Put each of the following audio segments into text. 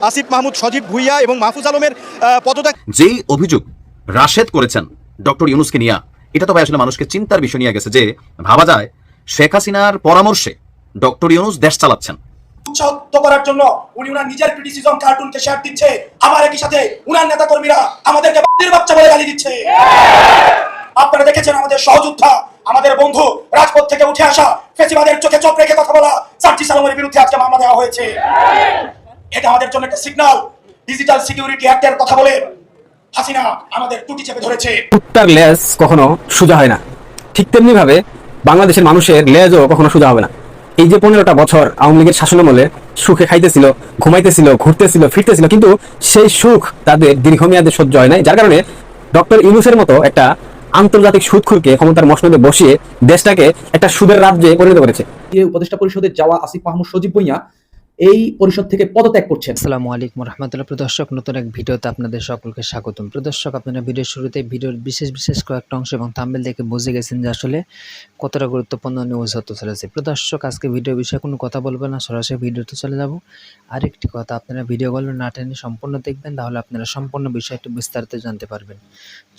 আসিফ মাহমুদ সজীব ভুইয়া এবং মাহফুজ আলমের আহ, পদত্যাগ। যেই অভিযোগ রাশেদ করেছেন ডক্টর ইউনুসকে নিয়ে এটা তো ভাই আসলে মানুষকে চিন্তার বিষয় নিয়ে গেছে যে ভাবা যায় শেখ হাসিনার পরামর্শে ডক্টর ইউনুস দেশ চালাচ্ছেন। উৎসাহিত করার জন্য উনি উনার নিজের ক্রিটিসিজম কার্টুনকে শেয়ার দিচ্ছে আবার একই সাথে উনার নেতা কর্মীরা আমাদেরকে বাচ্চা বলে গালি দিচ্ছে। আপনারা দেখেছেন আমাদের সহযোদ্ধা আমাদের বন্ধু রাজপথ থেকে উঠে আসা ফেসিবাদের চোখে চোখ রেখে কথা বলা সার্জি সালামের বিরুদ্ধে আজকে মামলা দেওয়া হয়েছে। এটা আমাদের জন্য একটা সিগন্যাল ডিজিটাল সিকিউরিটি অ্যাক্টের কথা বলে হাসিনা আমাদের টুটি চেপে ধরেছে। কুত্তার লেজ কখনো সোজা হয় না। ঠিক তেমনি ভাবে বাংলাদেশের মানুষের লেজও কখনো সোজা হবে না। এই যে পনেরোটা বছর আওয়ামী লীগের শাসনামলে সুখে খাইতেছিল ঘুমাইতেছিল ঘুরতেছিল ফিরতেছিল কিন্তু সেই সুখ তাদের দীর্ঘমেয়াদে সহ্য হয় নাই। যার কারণে ডক্টর ইউনুসের মতো একটা আন্তর্জাতিক সুদখুরকে ক্ষমতার মসনদে বসিয়ে দেশটাকে একটা সুদের রাজ্যে পরিণত করেছে। উপদেষ্টা পরিষদে যাওয়া আসিফ মাহমুদ সজীব ভুঁইয়া এই পরিষদ থেকে পদত্যাগ করছেন। আসসালামু আলাইকুম রহমতুল্লাহ। প্রদর্শক নতুন এক ভিডিওতে আপনাদের সকলকে স্বাগতম। প্রদর্শক আপনারা ভিডিওর শুরুতে ভিডিওর বিশেষ বিশেষ কয়েকটা অংশ এবং থাম্বেল দেখে বুঝে গেছেন যে আসলে কতটা গুরুত্বপূর্ণ নিউজ হতে চলেছে। প্রদর্শক আজকে ভিডিও বিষয়ে কোনো কথা বলব না সরাসরি ভিডিওতে চলে যাব। আরেকটি কথা আপনারা ভিডিওগুলো না টেনে সম্পূর্ণ দেখবেন তাহলে আপনারা সম্পূর্ণ বিষয়টি বিস্তারিত জানতে পারবেন।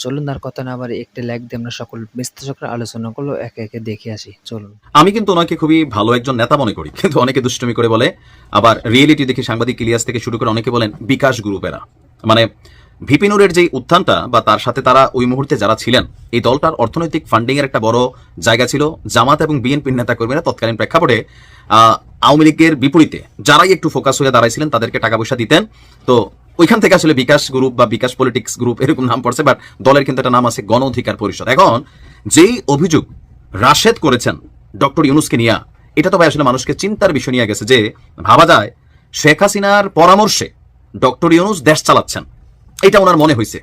চলুন আর কথা না আবার একটি লাইক দিয়ে আমরা সকল বিশ্লেষকরা আলোচনাগুলো একে একে দেখে আসি। চলুন। আমি কিন্তু ওনাকে খুবই ভালো একজন নেতা মনে করি কিন্তু অনেকে দুষ্টমি করে বলে আবার রিয়েলিটি দেখে সাংবাদিক ইলিয়াস থেকে শুরু করে অনেকে বলেন বিকাশ গ্রুপেরা। মানে ভিপিনুরের যে উত্থানটা বা তার সাথে তারা ওই মুহূর্তে যারা ছিলেন, এই দলটার অর্থনৈতিক ফান্ডিং এর একটা বড় জায়গা ছিল। জামাত এবং বিএনপির নেতা কর্মীরা তৎকালীন প্রেক্ষাপটে আওয়ামী লীগের বিপরীতে যারাই একটু ফোকাস হয়ে দাঁড়াইছিলেন, তাদেরকে টাকা পয়সা দিতেন। তো ওইখান থেকে আসলে বিকাশ গ্রুপ বা বিকাশ পলিটিক্স গ্রুপ এরকম নাম পড়ছে বাট দলের কিন্তু একটা নাম আছে গণ অধিকার পরিষদ। এখন যেই অভিযোগ রাশেদ করেছেন ডক্টর ইউনুসকে নিয়ে এটা তো ভাই আসলে মানুষকে চিন্তার বিষয় নিয়ে গেছে যে ভাবা যায় শেখ হাসিনার পরামর্শে ডক্টর ইউনুস দেশ চালাচ্ছেন। এটা ওনার মনে হয়েছে।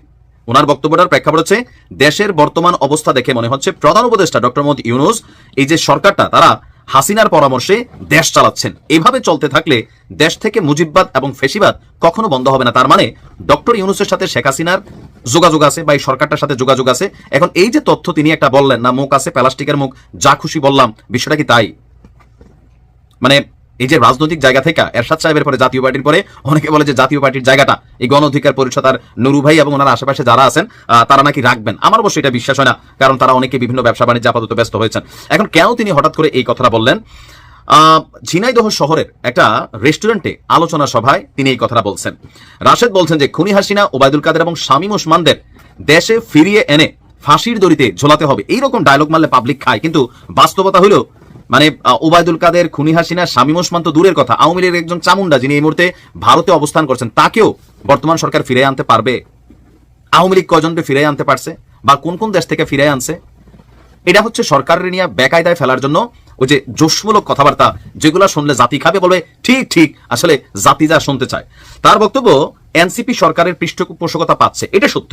ওনার বক্তব্যটার প্রেক্ষাপট হচ্ছে দেশের বর্তমান অবস্থা দেখে মনে হচ্ছে প্রধান উপদেষ্টা ডক্টর মোহাম্মদ ইউনুস, এই যে সরকারটা, তারা হাসিনার পরামর্শে দেশ চালাচ্ছেন। এইভাবে চলতে থাকলে দেশ থেকে মুজিববাদ এবং ফেসিবাদ কখনো বন্ধ হবে না। তার মানে ডক্টর ইউনুসের সাথে শেখ হাসিনার যোগাযোগ আছে বা এই সরকারটার সাথে যোগাযোগ আছে। এখন এই যে তথ্য তিনি একটা বললেন, না মুখ আছে, প্লাস্টিকের মুখ, যা খুশি বললাম, বিষয়টা কি তাই? মানে এই যে রাজনৈতিক জায়গা থেকে এরশাদ সাহেবের পরে জাতীয় পার্টির পরে অনেকে বলে যে জাতীয় পার্টির জায়গাটা, এই গণ অধিকার পরিষদ আর নুরু ভাই এবং ওনার আশেপাশে যারা আছেন তারা নাকি রাখবেন। আমার অবশ্যই এটা বিশ্বাস হয় না, কারণ তারা অনেকে বিভিন্ন ব্যবসা বাণিজ্য আপাতত ব্যস্ত হয়েছেন। এখন কেন তিনি হঠাৎ করে এই কথাটা বললেন? ঝিনাইদহ শহরের একটা রেস্টুরেন্টে আলোচনা সভায় তিনি এই কথাটা বলছেন। রাশেদ বলছেন যে, খুনি হাসিনা, ওবায়দুল কাদের এবং শামীম ওসমানদের দেশে ফিরিয়ে এনে ফাঁসির দড়িতে ঝোলাতে হবে। এইরকম ডায়লগ মারলে পাবলিক খায়, কিন্তু বাস্তবতা হলো মানে ওবায়দুল কাদের, খুনি হাসিনা, শামীম ওসমান তো দূরের কথা। আওয়ামী লীগের একজন চামুন্ডা যিনি এই মুহূর্তে ভারতে অবস্থান করছেন, তাকেও বর্তমান সরকার ফিরে আনতে পারবে? আওয়ামী লীগ কজনকে ফিরে আনতে পারছে? বা কোন কোন দেশ থেকে ফিরে আনছে? এটা হচ্ছে সরকারের নিয়ে বেকায়দায় ফেলার জন্য ওই যে জোশমূলক কথাবার্তা, যেগুলো শুনলে জাতি খাবে বলবে, ঠিক ঠিক, আসলে জাতি যা শুনতে চায়। তার বক্তব্য, এনসিপি সরকারের পৃষ্ঠপোষকতা পাচ্ছে। এটা সত্য।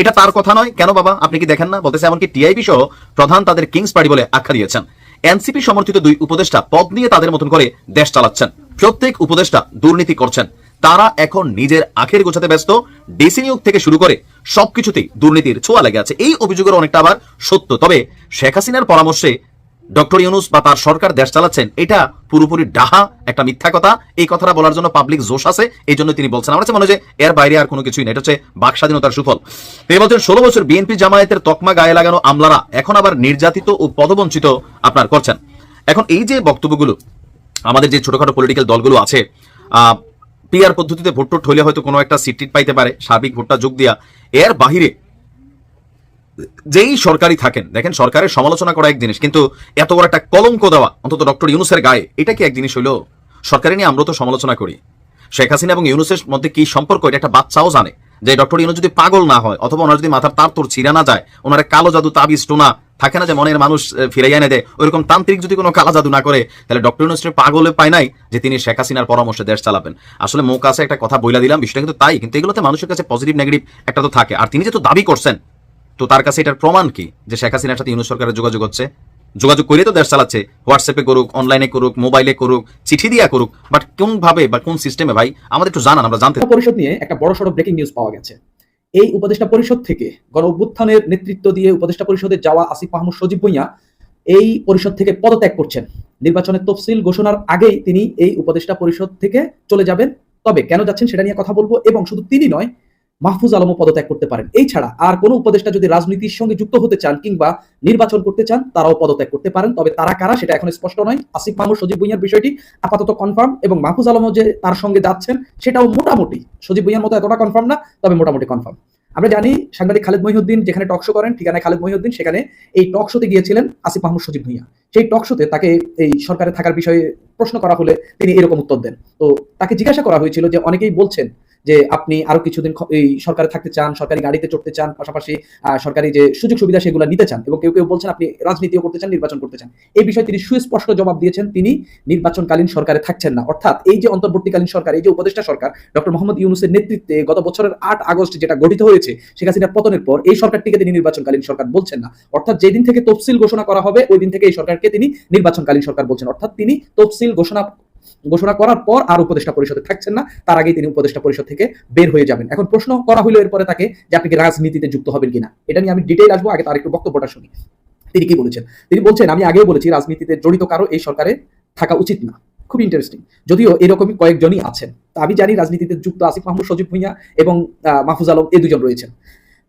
এটা তার কথা নয়। কেন বাবা? আপনি কি দেখেন না? বলতেছে এমনকি টিআইবি সহ প্রধান তাদের কিংস পার্টি বলে আখ্যা দিয়েছেন। এনসিপি সমর্থিত দুই উপদেষ্টা পদ নিয়ে তাদের মতন করে দেশ চালাচ্ছেন। প্রত্যেক উপদেষ্টা দুর্নীতি করছেন। তারা এখন নিজের আখের গোছাতে ব্যস্ত। ডিসি নিয়োগ থেকে শুরু করে সবকিছুতেই দুর্নীতির ছোঁয়া লেগে আছে। এই অভিযোগের অনেকটা আবার সত্য। তবে শেখ হাসিনার পরামর্শে ডক্টর ইউনুস বা তার সরকার দেশ চালাচ্ছেন, এটা পুরোপুরি ডাহা, একটা মিথ্যা কথা। এই কথাটা বলার জন্য পাবলিক জোশ আছে, এই জন্য তিনি বলছেন। আমার মনে হয় এর বাইরে আর কোনো কিছুই নেই। এটা হচ্ছে বাক স্বাধীনতার সুফল। তিনি বলছেন, ষোলো বছর বিএনপি জামায়াতের তকমা গায়ে লাগানো আমলারা এখন আবার নির্যাতিত ও পদবঞ্চিত আপনার করছেন। এখন এই যে বক্তব্যগুলো, আমাদের যে ছোটখাটো পলিটিক্যাল দলগুলো আছে পিআর পদ্ধতিতে ভোট টোট হইলে হয়তো কোনো একটা সিট পাইতে পারে, সার্বিক ভোটটা যোগ দিয়া। এর বাহিরে যেই সরকারি থাকেন দেখেন সরকারের সমালোচনা করা এক জিনিস কিন্তু এত বড় একটা কলঙ্ক দেওয়া অন্তত ডক্টর ইউনুসের গায়ে এটা কি এক জিনিস হইল? সরকারি নিয়ে আমরা তো সমালোচনা করি। শেখ হাসিনা এবং ইউনুসের মধ্যে কি সম্পর্ক? এটা একটা বাচ্চাও জানে যে ডক্টর ইউনুস যদি পাগল না হয় অথবা ওনার যদি মাথার তার তোর ছিঁড়া না যায় ওনার কালো জাদু তাবিজ টোনা থাকে না যে মনের মানুষ আহ, ফিরে এনে দেয় ওইরকম তান্ত্রিক যদি কোনো কালা জাদু না করে তাহলে ডক্টর ইউনুসের পাগলে পায় নাই যে তিনি শেখ হাসিনার পরামর্শে দেশ চালাবেন। আসলে মুখ আছে একটা কথা বইলা দিলাম বিষয়টা কিন্তু তাই কিন্তু এগুলোতে মানুষের কাছে পজিটিভ নেগেটিভ একটা তো থাকে। আর তিনি যেহেতু দাবি করছেন তো তার কাছে এটার প্রমাণ কি? যে শেখ হাসিনার সাথে ইউনুস সরকারের যোগাযোগ হচ্ছে? যোগাযোগ করে তো দেশ চালাচ্ছে। হোয়াটসঅ্যাপে করুক অনলাইনে করুক মোবাইলে করুক, চিঠি দিয়া করুক। বাট কোন ভাবে বা কোন সিস্টেমে ভাই? আমাদের একটু জানান, আমরা জানতে পরিষদ নিয়ে একটা বড় সড়ো ব্রেকিং নিউজ পাওয়া গেছে। এই উপদেষ্টা পরিষদ থেকে গণ অভ্যুত্থানের নেতৃত্ব দিয়ে উপদেষ্টা পরিষদে যাওয়া আসিফ মাহমুদ সজীব ভুঁইয়া এই পরিষদ থেকে পদত্যাগ করছেন। নির্বাচনের তফসিল ঘোষণার আগেই তিনি এই উপদেষ্টা পরিষদ থেকে চলে যাবেন। তবে কেন যাচ্ছেন সেটা নিয়ে কথা বলব এবং শুধু তিনি নয় মাহফুজ আলমও পদত্যাগ করতে পারেন। এই ছাড়া আর কোনো উপদেষ্টা যদি রাজনীতির সঙ্গে যুক্ত হতে চান কিংবা নির্বাচন করতে চান, তারাও পদত্যাগ করতে পারেন। তবে তারা কারা সেটা এখন স্পষ্ট নয়। আসিফ মাহমুদ, সজীব ভুইয়ার বিষয়টি আপাতত কনফার্ম এবং মাহফুজ আলমও যে তার সঙ্গে যাচ্ছেন, সেটাও মোটামুটি। সজীব ভুইয়ার মতো এতটা কনফার্ম না, তবে মোটামুটি কনফার্ম আমরা জানি সাংবাদিক খালেদ মহিউদ্দিন যেখানে টক শো করেন, ঠিকানায় খালেদ মহিউদ্দিন, সেখানে এই টক শোতে গিয়েছিলেন আসিফ মাহমুদ, সজীব ভুইয়া। সেই টক শোতে তাকে এই সরকারে থাকার বিষয়ে প্রশ্ন করা হলে তিনি এরকম উত্তর দেন। তো তাকে জিজ্ঞাসা করা হয়েছিল যে অনেকেই বলছেন যে আপনি আরও কিছুদিন এই সরকারে থাকতে চান, সরকারি গাড়িতে চড়তে চান, পাশাপাশি সরকারি যে সুযোগ সুবিধা সেগুলো নিতে চান এবং কেউ কেউ বলছেন আপনি রাজনীতিও করতে চান, নির্বাচন করতে চান। এই বিষয়ে তিনি সুস্পষ্ট জবাব দিয়েছেন। তিনি নির্বাচনকালীন সরকারে থাকছেন না। অর্থাৎ এই যে অন্তর্বর্তীকালীন সরকার, এই যে উপদেষ্টা সরকার, ডক্টর মোহাম্মদ ইউনুসের নেতৃত্বে গত বছরের আট আগস্ট যেটা গঠিত হয়েছে, শেখ হাসিনার পতনের পর এই সরকারটিকে তিনি নির্বাচনকালীন সরকার বলছেন না। অর্থাৎ যেদিন থেকে তফসিল ঘোষণা করা হবে, ওই দিন থেকে এই সরকারকে তিনি নির্বাচনকালীন সরকার বলছেন। অর্থাৎ তিনি তফসিল ঘোষণা ঘোষণা করার পর আর উপদেষ্টা পরিষদে থাকছেন না, তার আগেই তিনি উপদেষ্টা পরিষদ থেকে বের হয়ে যাবেন। এখন প্রশ্ন করা হলো এরপরে তাকে যে আপনি কি রাজনীতিতে যুক্ত হবেন কিনা? এটা নিয়ে আমি ডিটেইল আসব, আগে তার একটু বক্তব্যটা শুনি। তিনি কি বলেছেন? তিনি বলছেন, আমি আগেও বলেছি, রাজনীতিতে জড়িত কারও এই সরকারে থাকা উচিত না। খুব ইন্টারেস্টিং যদিও এরকমই কয়েকজনই আছেন। আমি জানি রাজনীতিতে যুক্ত আসিফ মাহমুদ, সজীব ভুঁইয়া এবং মাহফুজ আলম এই দুজন রয়েছেন।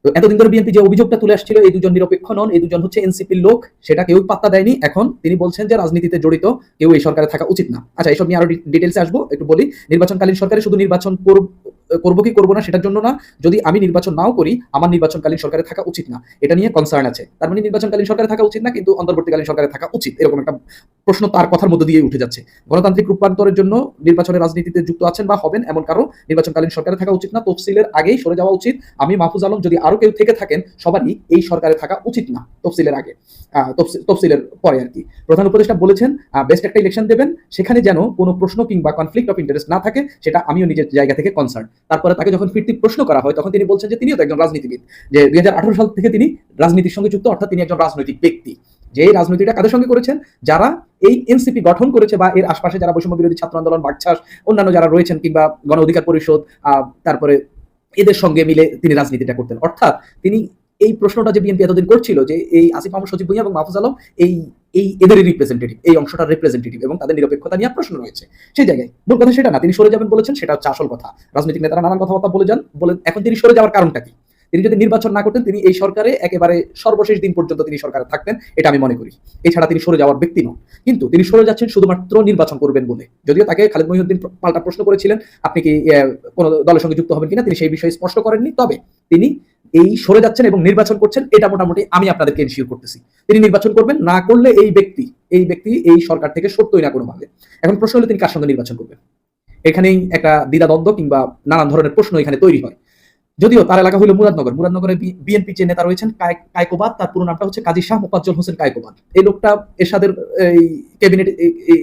তো এতদিন ধরে বিএনপি যে অভিযোগটা তুলে আসছিল, এই দুজন নিরপেক্ষ নন, এই দুজন হচ্ছে এনসিপির লোক, সেটা কেউ পাত্তা দেয়নি। এখন তিনি বলছেন যে রাজনীতিতে জড়িত, কেউ এই সরকারে থাকা উচিত না। আচ্ছা এইসব নিয়ে আরও ডিটেলসে আসব, একটু বলি। নির্বাচনকালীন সরকারে শুধু নির্বাচন করব- কি করব না সেটার জন্য না, যদি আমি নির্বাচন নাও করি, আমার নির্বাচনকালীন সরকারে থাকা উচিত না। এটা নিয়ে কনসার্ন আছে। তার মানে নির্বাচনকালীন সরকারে থাকা উচিত না, কিন্তু অন্তর্বর্তীকালীন সরকারে থাকা উচিত, এরকম একটা প্রশ্ন তার কথার মধ্যে দিয়ে উঠে যাচ্ছে। গণতান্ত্রিক রূপান্তরের জন্য নির্বাচনের রাজনীতিতে যুক্ত আছেন বা হবেন এমন কারও নির্বাচনকালীন সরকারে থাকা উচিত না। তফসিলের আগেই সরে যাওয়া উচিত। আমি মাহফুজ আলম, যদি আরও কেউ থেকে থাকেন, সবারই এই সরকারে থাকা উচিত না, তফসিলের আগে। তফসিলের পরে আর কি। প্রধান উপদেষ্টা বলেছেন বেস্ট একটা ইলেকশন দেবেন, সেখানে যেন কোনো প্রশ্ন কিংবা কনফ্লিক্ট অফ ইন্টারেস্ট না থাকে, সেটা আমিও নিজের জায়গা থেকে কনসার্ন তারপরে তাকে যখন ফিরতি প্রশ্ন করা হয়, তখন তিনি বলছেন যে তিনিও তো একজন রাজনীতিবিদ। যে দুই সাল থেকে তিনি রাজনীতির সঙ্গে যুক্ত, অর্থাৎ তিনি একজন রাজনৈতিক ব্যক্তি। যে এই রাজনীতিটা কাদের সঙ্গে করেছেন? যারা এই এনসিপি গঠন করেছে বা এর আশপাশে যারা বৈষম্য বিরোধী ছাত্র আন্দোলন বাকছাস অন্যান্য যারা রয়েছেন কিংবা গণ অধিকার পরিষদ তারপরে এদের সঙ্গে মিলে তিনি রাজনীতিটা করতেন। অর্থাৎ তিনি এই প্রশ্নটা যে বিএনপি এতদিন করছিল, যে এই আসিফ মাহমুদ সচিব ভুঁইয়া এবং মাহফুজ আলম এই এই এদেরই রিপ্রেজেন্টেটিভ এই অংশটার রিপ্রেজেন্টেটিভ এবং তাদের নিরপেক্ষতা নিয়ে প্রশ্ন রয়েছে। সেই জায়গায় মূল কথা সেটা না, তিনি সরে যাবেন বলেছেন, সেটা হচ্ছে আসল কথা। রাজনৈতিক নেতারা নানান কথাবার্তা বলে যান, বলে এখন তিনি সরে যাওয়ার কারণটা কি? তিনি যদি নির্বাচন না করতেন, তিনি এই সরকারে একেবারে সর্বশেষ দিন পর্যন্ত তিনি সরকারে থাকতেন, এটা আমি মনে করি। এছাড়া তিনি সরে যাওয়ার ব্যক্তি নন। কিন্তু তিনি সরে যাচ্ছেন শুধুমাত্র নির্বাচন করবেন বলে। যদিও তাকে খালেদ মহিউদ্দিন পাল্টা প্রশ্ন করেছিলেন, আপনি কি কোনো দলের সঙ্গে যুক্ত হবেন কিনা, তিনি সেই বিষয়ে স্পষ্ট করেননি। তবে তিনি এই সরে যাচ্ছেন এবং নির্বাচন করছেন, এটা মোটামুটি আমি আপনাদেরকে এনশিওর করতেছি। তিনি নির্বাচন করবেন, না করলে এই ব্যক্তি এই ব্যক্তি এই সরকার থেকে সত্যই না কোনোভাবে। এখন প্রশ্ন হলো তিনি কার সঙ্গে নির্বাচন করবেন? এখানেই একটা দ্বিধাদ্বন্দ্ব কিংবা নানান ধরনের প্রশ্ন এখানে তৈরি হয়। যদিও তার এলাকা হলো মুরাদনগর। মুরাদনগরে বিএনপি যে নেতা রয়েছেন কায়কোবাদ তার পুরো নামটা হচ্ছে কাজী শাহ মোফাজ্জল হোসেন কায়কোবাদ এই লোকটা এরশাদের, এই ক্যাবিনেট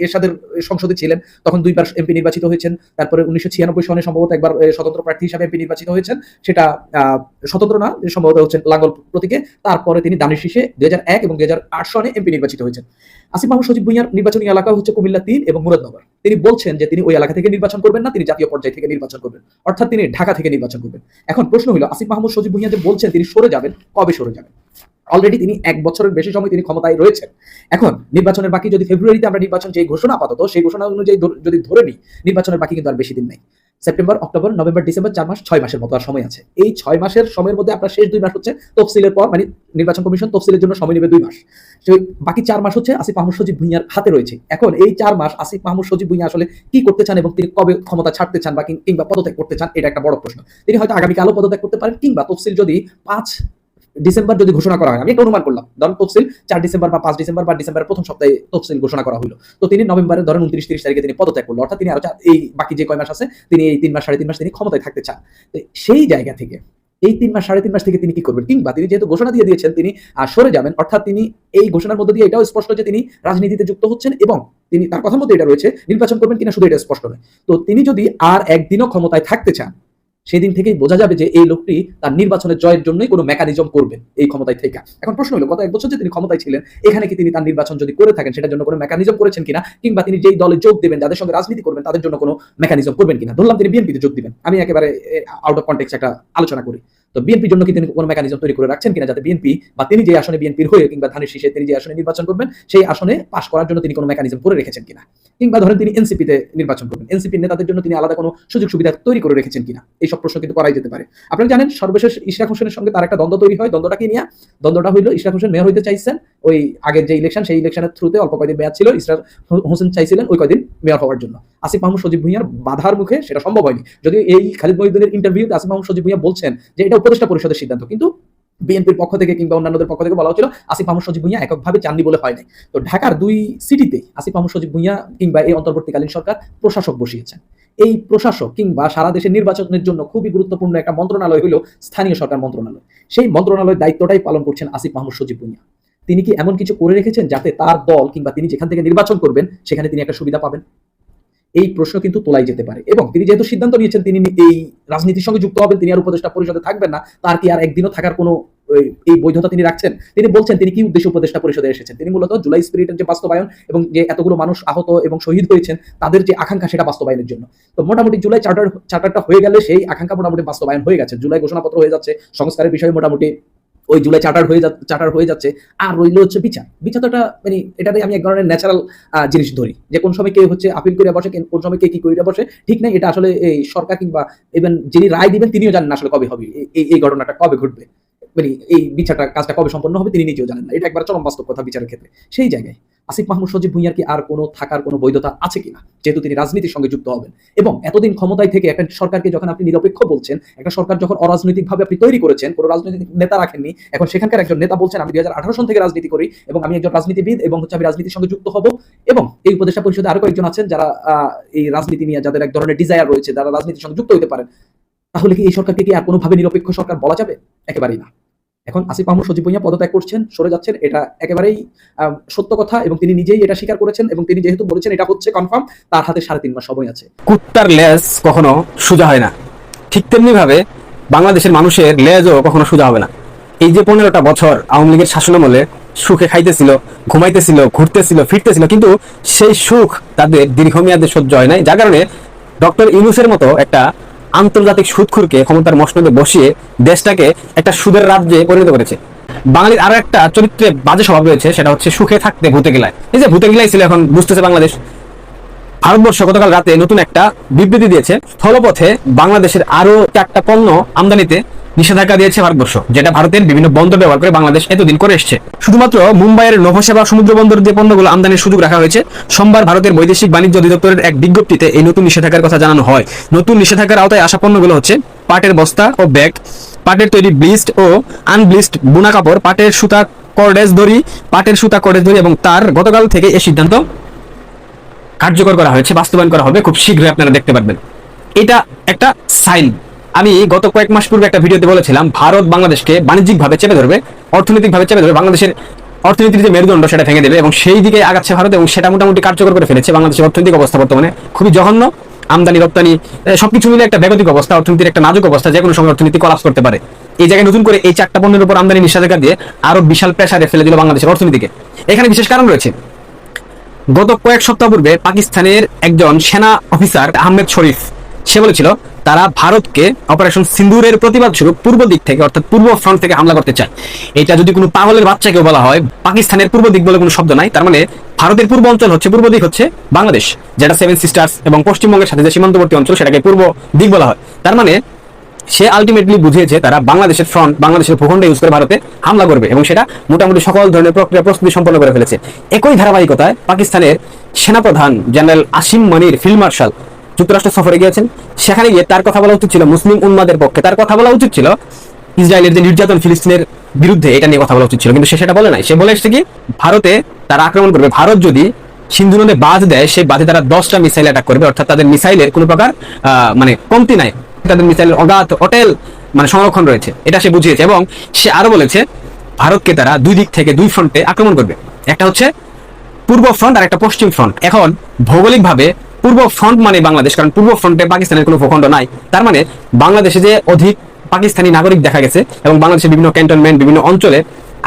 এরশাদের সংসদে ছিলেন, তখন দুইবার এমপি নির্বাচিত হয়েছেন, তারপরে উনিশশো ছিয়ানব্বই সনে সম্ভবত একবার স্বতন্ত্র প্রার্থী হিসাবে এমপি নির্বাচিত হয়েছেন, সেটা স্বতন্ত্র না, সম্ভবত হচ্ছেন লাঙ্গল প্রতীকে, তারপরে তিনি দানিশ শীষে দুই হাজার এক এবং দুই হাজার আট সনে এমপি নির্বাচিত হয়েছেন। আসিফ মাহমুদ সজিব ভুঁইয়ার নির্বাচনী এলাকা হচ্ছে কুমিল্লা তিন এবং মুরাদনগর। তিনি বলছেন যে তিনি ওই এলাকা থেকে নির্বাচন করবেন না, তিনি জাতীয় পর্যায় থেকে নির্বাচন করবেন, অর্থাৎ তিনি ঢাকা থেকে নির্বাচন করবেন। এখন প্রশ্ন হলো আসিফ মাহমুদ সজীব ভুঁইয়া যে বলছেন তিনি সরে যাবেন, কবে সরে যাবেন? অলরেডি তিনি এক বছরের বেশি সময় তিনি ক্ষমতায় রয়েছেন। এখন নির্বাচনের বাকি যদি ফেব্রুয়ারিতে আমরা নির্বাচন যে ঘোষণা আপাতত, সেই ঘোষণা অনুযায়ী যদি ধরে নিই, নির্বাচনের বাকি কিন্তু আর বেশি দিন নেই। সেপ্টেম্বর, অক্টোবর, নভেম্বর, ডিসেম্বর চার মাস, ছয় মাসের মতো আর সময় আছে। এই ছয় মাসের সময়ের মধ্যে আপনার শেষ দুই মাস হচ্ছে তফসিলের পর মানে নির্বাচন কমিশন তফসিলের জন্য সময় নেবে দুই মাস। বাকি চার মাস হচ্ছে আসিফ মাহমুদ সজিব ভুঁইয়ার হাতে রয়েছে। এখন এই চার মাস আসিফ মাহমুদ সজিব ভুঁইয়া আসলে কি করতে চান এবং তিনি কবে ক্ষমতা ছাড়তে চান বা কিংবা পদত্যাগ করতে চান, এটা একটা বড় প্রশ্ন। তিনি হয়তো আগামীকালও পদত্যাগ করতে পারেন, কিংবা তফসিল যদি পাঁচ ডিসেম্বর যদি ঘোষণা করা হয়, আমি একটা অনুমান করলাম, ধরুন তফসিল চার ডিসেম্বর বা পাঁচ ডিসেম্বর বা ডিসেম্বরের প্রথম সপ্তাহে তফসিল ঘোষণা করা হলো তো তিনি নভেম্বরের, ধরেন উনত্রিশ তিরিশ তারিখে তিনি পদত্যাগ করল, অর্থাৎ তিনি আরও এই বাকি যে কয় মাস আছে, তিনি এই তিন মাস, সাড়ে তিন মাস তিনি ক্ষমতায় থাকতে চান। তো সেই জায়গা থেকে, এই তিন মাস, সাড়ে তিন মাস থেকে তিনি কি করবেন? কিংবা তিনি যেহেতু ঘোষণা দিয়ে দিয়েছেন, তিনি সরে যাবেন, অর্থাৎ তিনি এই ঘোষণার মধ্যে দিয়ে এটাও স্পষ্ট যে তিনি রাজনীতিতে যুক্ত হচ্ছেন এবং তিনি, তার কথার মধ্যে এটা রয়েছে, নির্বাচন করবেন কিনা শুধু এটা স্পষ্ট নয়। তো তিনি যদি আর একদিনও ক্ষমতায় থাকতে চান সেদিন থেকেই বোঝা যাবে যে এই লোকটি তার নির্বাচনের জয়ের জন্যই কোনো মেকানিজম করবেন এই ক্ষমতায় থেকে। এখন প্রশ্ন হলো, গত এক বছর যে তিনি ক্ষমতায় ছিলেন, এখানে কি তিনি তার নির্বাচন যদি করে থাকেন, সেটার জন্য কোনো মেকানিজম করেছেন কিনা, কিংবা তিনি যেই দলে যোগ দেবেন, যাদের সঙ্গে রাজনীতি করবেন, তাদের জন্য কোনো মেকানিজম করবেন কিনা? ধরলাম তিনি বিএনপিতে যোগ দিবেন। আমি একেবারে আউট অফ কন্টেক্স একটা আলোচনা করি। তো বিএনপির জন্য কি তিনি কোনো মেকানিজম তৈরি করে রাখছেন কিনা যাতে বিএনপি বা তিনি যে আসনে বিএনপির হয়ে কিংবা ধানের শীষে তিনি যে আসনে নির্বাচন করবেন, সেই আসনে পাশ করার জন্য তিনি কোনো মেকানিজম করে রেখেছেন কিনা? কিংবা ধরেন তিনি এনসিপিতে নির্বাচন করবেন এনসিপির নেতাদের জন্য তিনি আলাদা কোনো সুযোগ সুবিধা তৈরি করে রেখেছেন কিনা? এই সব প্রশ্ন কিন্তু করাই যেতে পারে। আপনারা জানেন, সর্বশেষ ইশরাক হোসেনের সঙ্গে তার একটা দ্বন্দ্ব তৈরি হয় দ্বন্দ্বটাকে নিয়ে? দ্বন্দ্বটা হইল ইশরাক হোসেন মেয়র হইতে চাইছেন। ওই আগের যে ইলেকশন সেই ইলেকশনের থ্রুতে অল্প কয়দিন মেয়াদ ছিল ইশরাক হোসেন চাইছিলেন ওই কয়দিন মেয়র হওয়ার জন্য। আসিফ মাহমুদ সজীব ভুঁইয়ার বাধার মুখে সেটা সম্ভব হয়নি। যদিও এই খালিদ মহিউদ্দিনের ইন্টারভিউতে আসিফ মাহমুদ সজীব ভুঁইয়া বলছেন যে এটা উপদেষ্টা পরিষদের সিদ্ধান্ত, কিন্তু বিএনপির পক্ষ থেকে কিংবা অন্যান্যদের পক্ষ থেকে বলা হচ্ছিল আসিফ মাহমুদ সজীব ভুঁইয়া এককভাবে চাননি বলে হয় নাই। তো ঢাকার দুই সিটিতে আসিফ মাহমুদ সজীব ভুঁইয়া কিংবা এই অন্তর্বর্তীকালীন সরকার প্রশাসক বসিয়েছেন। এই প্রশাসক কিংবা সারা দেশের নির্বাচনের জন্য খুবই গুরুত্বপূর্ণ একটা মন্ত্রণালয় হলো স্থানীয় সরকার মন্ত্রণালয়। সেই মন্ত্রণালয়ের দায়িত্বটাই পালন করছেন আসিফ মাহমুদ সজীব ভুঁইয়া। তিনি কি এমন কিছু করে রেখেছেন যাতে তার দল কিংবা তিনি যেখান থেকে নির্বাচন করবেন, সেখানে তিনি একটা সুবিধা পাবেন? এই প্রশ্ন কিন্তু তোলাই যেতে পারে। এবং তিনি যেহেতু সিদ্ধান্ত নিয়েছেন, তিনি এই রাজনীতির সঙ্গে যুক্ত হবেন, তিনি আর উপদেষ্টা পরিষদে থাকবেন না, তার কি আর একদিনও থাকার কোনো এই বৈধতা তিনি রাখছেন? তিনি বলছেন, তিনি কি উদ্দেশ্য উপদেষ্টা পরিষদে এসেছেন? তিনি মূলত জুলাই স্পিরিটের যে বাস্তবায়ন এবং যে এতগুলো মানুষ আহত এবং শহীদ হয়েছেন, তাদের যে আকাঙ্ক্ষা সেটা বাস্তবায়নের জন্য। তো মোটামুটি জুলাই চার্টার, চার্টারটা হয়ে গেলে সেই আকাঙ্ক্ষা মোটামুটি বাস্তবায়ন হয়ে গেছে। জুলাই ঘোষণাপত্র হয়ে যাচ্ছে, সংস্কারের বিষয়ে মোটামুটি ওই জুলাই চার্টার হয়ে চার্টার হয়ে যাচ্ছে। আর রইল হচ্ছে বিচার। বিচার তো একটা মানে এটাতে আমি এক ধরনের ন্যাচারাল জিনিস ধরি যে কোন সময় কে হচ্ছে আপিল করে বসে, কোন সময় কে কি করে বসে, ঠিক নাই, এটা আসলে এই সরকার কিংবা ইভেন যিনি রায় দিবেন তিনিও জানেন না আসলে কবে হবে এই এই ঘটনাটা কবে ঘটবে। মানে এই বিচারটা, কাজটা কবে সম্পন্ন হবে তিনি নিজেও জানেন না। এটা একবার চরম বাস্তব কথা বিচারের ক্ষেত্রে। সেই জায়গায়। আসিফ মাহমুদ সজীব ভুঁইয়ার কি আর কোনো থাকার কোনো বৈধতা আছে কিনা? যেহেতু তিনি রাজনীতির সঙ্গে যুক্ত হবেন। এবং এতদিন ক্ষমতায় থেকে একটা সরকারকে যখন আপনি নিরপেক্ষ বলছেন, একটা সরকার যখন অরাজনৈতিকভাবে আপনি তৈরি করেছেন, কোনো রাজনৈতিক নেতা রাখেননি, এখন সেখানকার একজন নেতা বলছেন, আমি দুই হাজার আঠারো সন থেকে রাজনীতি করি এবং আমি একজন রাজনীতিবিদ এবং হচ্ছে আমি রাজনীতির সঙ্গে যুক্ত হব। এবং এই উপদেষ্টা পরিষদে আরও কয়েকজন আছেন যারা এই রাজনীতি নিয়ে যাদের এক ধরনের ডিজায়ার রয়েছে, যারা রাজনীতির সঙ্গে যুক্ত হতে পারেন। তাহলে কি এই সরকারকে কি আর কোনোভাবে নিরপেক্ষ সরকার বলা যাবে? একেবারেই না। এখন আসিফ মাহমুদ সজীব ভুঁইয়া পদত্যাগ করছেন, সরে যাচ্ছেন, এটা একেবারেই সত্য কথা এবং তিনি নিজেই এটা স্বীকার করেছেন এবং তিনি যেহেতু বলেছেন এটা হচ্ছে কনফার্ম তার হাতে সাড়ে তিন মাস সময় আছে। কুত্তার লেজ কখনো সোজা হয় না। ঠিক তেমনি ভাবে বাংলাদেশের মানুষের লেজও কখনো সোজা হবে না। এই যে পনেরোটা বছর আওয়ামী লীগের শাসনামলে সুখে খাইতেছিল, ঘুমাইতেছিল, ঘুরতেছিল, ফিরতেছিল, কিন্তু সেই সুখ তাদের দীর্ঘমেয়াদে সহ্য হয় নাই, যার কারণে ডক্টর ইউনুসের মতো একটা আন্তর্জাতিক সুদখুরকে ক্ষমতার মসনদে বসিয়ে দেশটাকে একটা সুদের রাজ্যে পরিণত করেছে। বাঙালির আরও একটা চরিত্রে বাজে স্বভাব রয়েছে, সেটা হচ্ছে সুখে থাকতে ভূতে গেলায়। এই যে ভূতে গেলাই ছিল এখন, বুঝতেছে বাংলাদেশ। ভারতবর্ষ গতকাল রাতে নতুন একটা বিবৃতি দিয়েছে। স্থলপথে বাংলাদেশের আরও চারটা পণ্য আমদানিতে নিষেধাজ্ঞা দিয়েছে ভারতবর্ষ, যেটা ভারতের বিভিন্ন বন্দর ব্যবহার করে বাংলাদেশ এতদিন করে এসছে। শুধুমাত্র মুম্বাইয়ের নভোসেবা সমুদ্র বন্দর যে পণ্যগুলো আমদানির সুযোগ রাখা হয়েছে। সোমবার ভারতের বৈদেশিক বাণিজ্য অধিদপ্তরের এক বিজ্ঞপ্তিতে এই নতুন নিষেধাজ্ঞার কথা জানানো হয়। নতুন নিষেধাজ্ঞার আওতায় আসা পণ্যগুলো হচ্ছে পাটের বস্তা ও ব্যাগ, পাটের তৈরি ব্লিস্ট ও আনব্লিস্ট বোনা কাপড়, পাটের সুতা কর্ডেজ দড়ি, পাটের সুতা কর্ডেজ দড়ি এবং তার গতকাল থেকে এই সিদ্ধান্ত কার্যকর করা হয়েছে, বাস্তবায়ন করা হবে খুব শীঘ্রই, আপনারা দেখতে পারবেন। এটা একটা সাইন। আমি গত কয়েক মাস পূর্বে একটা ভিডিওতে বলেছিলাম, ভারত বাংলাদেশকে বাণিজ্যিকভাবে চেপে ধরবে, অর্থনৈতিকভাবে চেপে ধরবে, বাংলাদেশের অর্থনীতির যে মেরুদণ্ড সেটা ভেঙে দেবে এবং সেই দিকে আগাচ্ছে ভারত এবং সেটা মোটামুটি কার্যকর করে ফেলেছে। বাংলাদেশের অর্থনৈতিক অবস্থা বর্তমানে খুবই জঘন্য। আমদানি, রপ্তানি সবকিছু মিলে একটা বেগতিক অবস্থা, অর্থনীতির একটা নাজুক অবস্থা, যে কোনো সময় অর্থনীতি কলাপস করতে পারে। এই জায়গায় নতুন করে এই চারটা পণ্যের উপর আমদানি নিষেধাজ্ঞা দিয়ে আরও বিশাল প্রেসারে ফেলে দিল বাংলাদেশের অর্থনীতিকে। এখানে বিশেষ কারণ রয়েছে। গত কয়েক সপ্তাহ পূর্বে পাকিস্তানের একজন সেনা অফিসার আহমেদ শরীফ সে বলেছিল, তারা ভারতকে অপারেশন সিন্দুরের প্রতিবাদ স্বরূপ পূর্ব দিক থেকে, অর্থাৎ পূর্ব ফ্রন্ট থেকে হামলা করতে চায়। এটা যদি কোনো পাগলের বাচ্চাকে বলা হয়, পাকিস্তানের পূর্ব দিক বলে কোনো শব্দ নাই, তার মানে ভারতের পূর্ব অঞ্চল হচ্ছে, পূর্ব দিক হচ্ছে বাংলাদেশ, যেটা সেভেন সিস্টার্স এবং পশ্চিমবঙ্গের সাথে যে সীমান্তবর্তী অঞ্চল, সেটাকে পূর্ব দিক বলা হয়। তার মানে সে আলটিমেটলি বুঝিয়েছে তারা বাংলাদেশের ফ্রন্ট বাংলাদেশের ভূখণ্ড ইউজ করে ভারতে হামলা করবে এবং সেটা মোটামুটি সকল ধরনের প্রক্রিয়া প্রস্তুতি সম্পন্ন করে ফেলেছে। একই ধারাবাহিকতায় পাকিস্তানের সেনাপ্রধান general Asim Munir field marshal যুক্তরাষ্ট্র সফরে গিয়েছেন। সেখানে গিয়ে তার কথা বলা উচিত ছিল, মুসলিম উন্মাদের পক্ষে। তার কথা বলা উচিত ছিল, ইসরায়েলের যে নির্যাতন ফিলিস্তিনের বিরুদ্ধে এটা নিয়ে কথা বলা উচিত ছিল, কিন্তু সে সেটা বলে নাই। সে বলে এসছে কি, ভারতে তারা আক্রমণ করবে। ভারত যদি সিন্ধু নদে বাঁধ দেয়, সেই বাঁধে তারা দশটা মিসাইল অ্যাটাক করবে। অর্থাৎ তাদের মিসাইলের কোনো প্রকার মানে কমতি নাই। তাদের মিসাইলের অগাধ হোটেল মানে সংরক্ষণ রয়েছে। এটা সে বুঝিয়েছে এবং সে আরও বলেছে, ভারতকে তারা দুই দিক থেকে, দুই ফ্রন্টে আক্রমণ করবে। একটা হচ্ছে পূর্ব ফ্রন্ট আর একটা পশ্চিম ফ্রন্ট এখন, ভৌগোলিকভাবে পূর্ব ফ্রন্ট মানে বাংলাদেশ, কারণ পূর্ব ফ্রন্টে পাকিস্তানের কোনো ভূখণ্ড নাই। তার মানে বাংলাদেশে যে অধিক পাকিস্তানি নাগরিক দেখা গেছে এবং বাংলাদেশের বিভিন্ন ক্যান্টনমেন্ট বিভিন্ন অঞ্চলে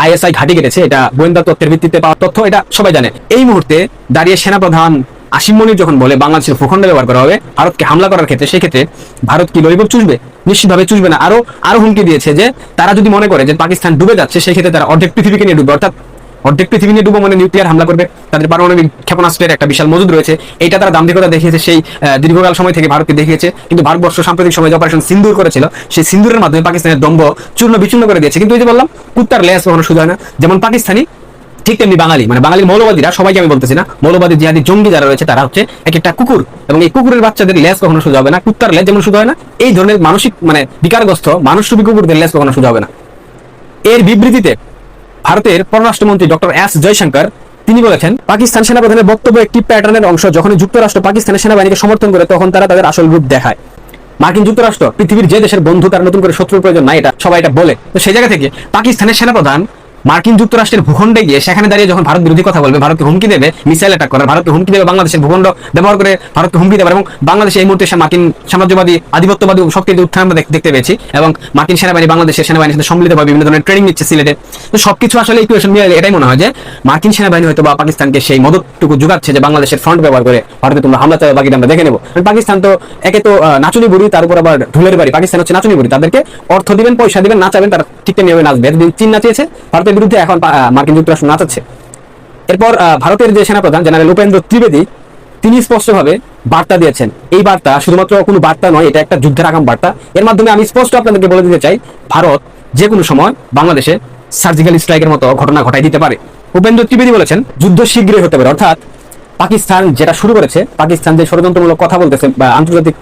আইএসআই ঘাটি কেটেছে, এটা গোয়েন্দা তথ্যের ভিত্তিতে পাওয়া তথ্য, এটা সবাই জানে। এই মুহূর্তে দাঁড়িয়ে সেনাপ্রধান আসিম মনির যখন বলে বাংলাদেশের ভূখণ্ড ব্যবহার করা হবে, ভারতকে হামলা করার ক্ষেত্রে, সেক্ষেত্রে ভারত কি লরিবক চুষবে? নিশ্চিতভাবে চুষবে না। আরও আরও হুমকি দিয়েছে যে, তারা যদি মনে করে যে পাকিস্তান ডুবে যাচ্ছে, সেক্ষেত্রে তারা অর্ধেক পৃথিবীকে নিয়ে ডুবে অর্থাৎ অর্ধেক পৃথিবী নিয়ে ডুবো মানে নিউক্লিয়ার হামলা করবে। তাদের পারমাণবিক ক্ষেপণাস্ত্রের একটা বিশাল মজুদ রয়েছে। এইটা তারা দাম্ভিকতা দেখিয়েছে, সেই দীর্ঘকাল সময় থেকে ভারতকে দেখিয়েছে। কিন্তু ভারতবর্ষ সাম্প্রতিক সময় যে অপারেশন সিন্দুর করেছিল, সেই সিন্দুরের মাধ্যমে পাকিস্তানের দম্ভ চূর্ণ বিচূর্ণ করে দিয়েছে। কিন্তু ওই যে বললাম, কুত্তার লেস কখনো সোজা হয় না। যেমন পাকিস্তানি, ঠিক তেমনি বাঙালি মানে বাঙালির মৌলবাদীরা, সবাইকে আমি বলতেছি না, মৌলবাদী জিহাদি জঙ্গি যারা রয়েছে, তারা হচ্ছে এক একটা কুকুর। এবং এই কুকুরের বাচ্চাদের লেস কখনো সোজা হবে না, কুত্তার লেজ যেমন সোজা হয় না, এই ধরনের মানসিক মানে বিকারগ্রস্ত মানুষরূপী কুকুরদের লেস কখনো সোজা হবে না। এর বিবৃতিতে ভারতের পররাষ্ট্রমন্ত্রী ডক্টর এস জয়শঙ্কর, তিনি বলেছেন, পাকিস্তান সেনাপ্রধানের বক্তব্য একটি প্যাটার্নের অংশ। যখন যুক্তরাষ্ট্র পাকিস্তানের সেনাবাহিনীকে সমর্থন করে, তখন তারা তাদের আসল রূপ দেখায়। মার্কিন যুক্তরাষ্ট্র, পৃথিবীর যে দেশের বন্ধু, তার নতুন করে শত্রুর প্রয়োজন নাই, এটা সবাই এটা বলে। তো সেই জায়গা থেকে পাকিস্তানের সেনাপ্রধান মার্কিন যুক্তরাষ্ট্রের ভূখণ্ডে গিয়ে সেখানে দাঁড়িয়ে যখন ভারত বিরোধী কথা বলবে, ভারতকে হুমকি দেবে, মিসাইল অ্যাটাক করার, ভারতকে হুমকি দেবে, বাংলাদেশের ভূখণ্ড ব্যবহার করে ভারতকে হুমকি দেবে এবং বাংলাদেশে এই মুহূর্তে মার্কিন সাম্রাজ্যবাদী, আধিপত্যবাদী শক্তির উত্থান আমরা দেখতে পেয়েছি এবং মার্কিন সেনাবাহিনী, বাংলাদেশের সেনাবাহিনীর সাথে সম্মিলিতভাবে বিভিন্ন ধরনের ট্রেনিং নিচ্ছে সিলেটে। তো সবকিছু আসলে ইকুয়েশন মিলে এটাই মনে হয় যে মার্কিন সেনাবাহিনী হয়তো বা পাকিস্তানকে সেই মদতটুকু যোগাচ্ছে যে বাংলাদেশের ফ্রন্ট ব্যবহার করে ভারতে তোমরা হামলা চালাবে বাকিটা আমরা দেখে নেব। পাকিস্তান তো একে তো নাচুনি বুড়ি, তার উপর আবার ঢুলের বাড়ি। পাকিস্তান হচ্ছে নাচুনি বুড়ি, তাদেরকে অর্থ দিবেন, পয়সা দিবেন, নাচাবেন, তারা ঠিক নিয়মে নাচবে। চীন নাচিয়েছে, ভারতের বিরুদ্ধে এখন মার্কিন যুক্তরাষ্ট্র নাচাচ্ছে। এরপর ভারতের যে সেনাপ্রধান, জেনারেল উপেন্দ্র ত্রিবেদী, তিনি স্পষ্টভাবে বার্তা দিয়েছেন। এই বার্তা শুধুমাত্র কোনো বার্তা নয়, এটা একটা যুদ্ধের আগাম বার্তা। এর মাধ্যমে আমি স্পষ্ট আপনাদেরকে বলে দিতে চাই, ভারত যে কোনো সময় বাংলাদেশে সার্জিক্যাল স্ট্রাইকের মতো ঘটনা ঘটাই দিতে পারে। উপেন্দ্র ত্রিবেদী বলেছেন, যুদ্ধ শীঘ্রই হতে পারে। অর্থাৎ, পাকিস্তান যেটা শুরু করেছে, পাকিস্তান যে ষড়যন্ত্রমূলক কথা বলতেছে, বা আন্তর্জাতিক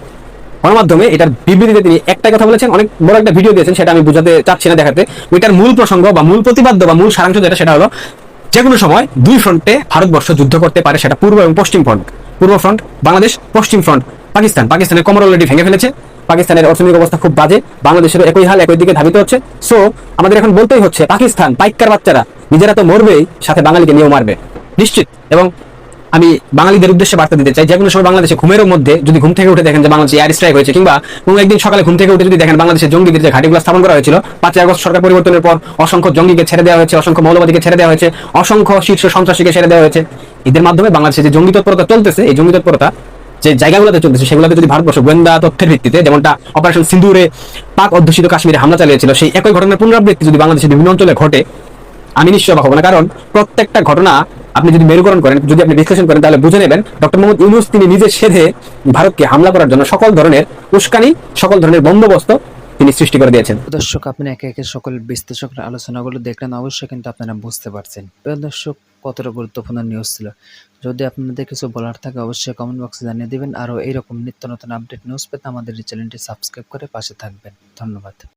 গণমাধ্যমে এটার বিবৃতিতে তিনি একটাই কথা বলেছেন, অনেক বড় একটা ভিডিও দিয়েছেন, সেটা আমি বুঝাতে চাচ্ছি না দেখাতে। ওইটার মূল প্রসঙ্গ বা মূল প্রতিপাদ্য বা মূল সারাংশ যেটা, সেটা হলো যে কোনো সময় দুই ফ্রন্টে ভারতবর্ষ যুদ্ধ করতে পারে, সেটা পূর্ব এবং পশ্চিম ফ্রন্ট। পূর্ব ফ্রন্ট বাংলাদেশ, পশ্চিম ফ্রন্ট পাকিস্তান। পাকিস্তানের কমর অলরেডি ভেঙে ফেলেছে। পাকিস্তানের অর্থনৈতিক অবস্থা খুব বাজে বাংলাদেশের একই হাল, একই দিকে ধাবিত হচ্ছে। সো আমাদের এখন বলতেই হচ্ছে, পাকিস্তান পাইকার বাচ্চারা, নিজেরা তো মরবেই, সাথে বাঙালিকে নিয়েও মারবে। নিশ্চিত। এবং আমি বাঙালিদের উদ্দেশ্যে বার্তা দিতে চাই যে কোনো সময় বাংলাদেশে ঘুমের মধ্যে যদি ঘুম থেকে উঠে দেখেন যে বাংলাদেশে এয়ার স্ট্রাইক হয়েছে, কিংবা কোনো একদিন সকালে ঘুম থেকে উঠে যদি দেখেন বাংলাদেশের জঙ্গিদের যে ঘাটিগুলো স্থাপন করা হয়েছিল, পাঁচই আগস্ট সরকার পরিবর্তনের পর অসংখ্য জঙ্গিকে ছেড়ে দেওয়া হয়েছে, অসংখ্য মৌলবাদীকে ছেড়ে দেওয়া হয়েছে, অসংখ্য শীর্ষ সন্ত্রাসীকে ছেড়ে দেওয়া হয়েছে। এদের মাধ্যমে বাংলাদেশে যে জঙ্গি তৎপরতা চলতেছে, এই জঙ্গি তৎপরতা যে জায়গাগুলোতে চলতেছে, সেগুলোতে যদি ভারতবর্ষ গোয়েন্দা তথ্যের ভিত্তিতে, যেমনটা অপারেশন সিন্দুরে পাক অধ্যুষিত কাশ্মীরে হামলা চালিয়েছিল, সেই একই ঘটনার পুনরাবৃত্তি যদি বাংলাদেশের বিভিন্ন অঞ্চলে ঘটে, আমি নিশ্চয় হব না, কারণ প্রত্যেকটা ঘটনা আপনি যদি মেরুকরণ করেন, যদি আপনি বিশ্লেষণ করেন, তাহলে বুঝে নেবেন ডক্টর মোহাম্মদ ইউনুস তিনি নিজে সেধে ভারতকে হামলা করার জন্য সকল ধরনের উস্কানি, সকল ধরনের বন্দোবস্ত তিনি সৃষ্টি করে দিয়েছেন। দর্শক, আপনি একে একে সকল বিশ্লেষকের আলোচনাগুলো দেখলেন, অবশ্যই কিন্তু আপনারা বুঝতে পারছেন। দর্শক, কতটা গুরুত্বপূর্ণ নিউজ ছিল। যদি আপনাদের কিছু বলার থাকে, অবশ্যই কমেন্ট বক্সে জানিয়ে দিবেন। আরও এইরকম নিত্য নতুন আপডেট নিউজ পেতে আমাদের চ্যানেলটি সাবস্ক্রাইব করে পাশে থাকবেন। ধন্যবাদ।